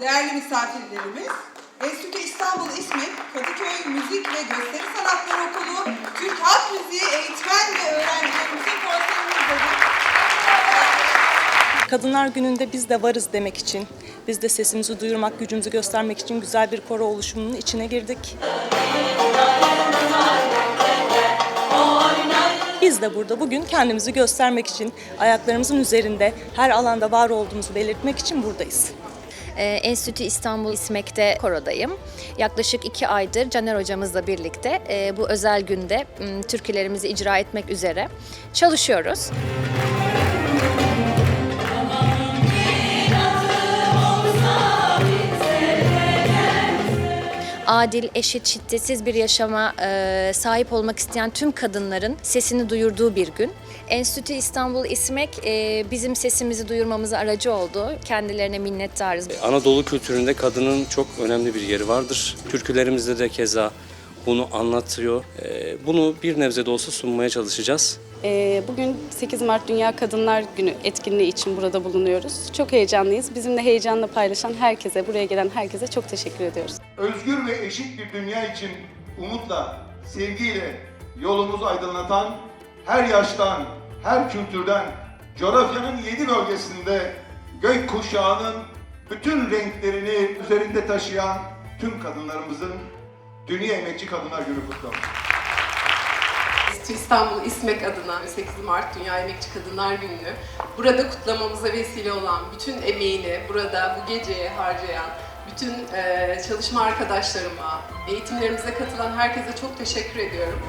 değerli misafirlerimiz, Enstitü İstanbul İSMİ Kadıköy Müzik ve Gösteri Sanatları Okulu Türk Halk Müziği eğitmen ve öğrencilerimizin konserimizdedir. Kadınlar Günü'nde biz de varız demek için, biz de sesimizi duyurmak, gücümüzü göstermek için güzel bir koro oluşumunun içine girdik. Biz de burada bugün kendimizi göstermek için, ayaklarımızın üzerinde her alanda var olduğumuzu belirtmek için buradayız. Ee, Enstitü İstanbul İSMEK'te korodayım. Yaklaşık iki aydır Caner hocamızla birlikte e, bu özel günde türkülerimizi icra etmek üzere çalışıyoruz. Adil, eşit, şiddetsiz bir yaşama e, sahip olmak isteyen tüm kadınların sesini duyurduğu bir gün. Enstitü İstanbul İSMEK e, bizim sesimizi duyurmamıza aracı oldu. Kendilerine minnettarız. Anadolu kültüründe kadının çok önemli bir yeri vardır. Türkülerimizde de keza bunu anlatıyor. Ee, Bunu bir nebze de olsa sunmaya çalışacağız. Ee, Bugün 8 Mart Dünya Kadınlar Günü etkinliği için burada bulunuyoruz. Çok heyecanlıyız. Bizimle heyecanla paylaşan herkese, buraya gelen herkese çok teşekkür ediyoruz. özgür ve eşit bir dünya için umutla, sevgiyle yolumuzu aydınlatan, her yaştan, her kültürden, coğrafyanın yedi bölgesinde gök kuşağının bütün renklerini üzerinde taşıyan tüm kadınlarımızın Dünya Emekçi Kadınlar Günü kutlu İstanbul İSMEK adına 8 Mart Dünya Emekçi Kadınlar Günü'nü burada kutlamamıza vesile olan bütün emeğini burada bu geceye harcayan bütün eee, çalışma arkadaşlarıma, eğitimlerimize katılan herkese çok teşekkür ediyorum.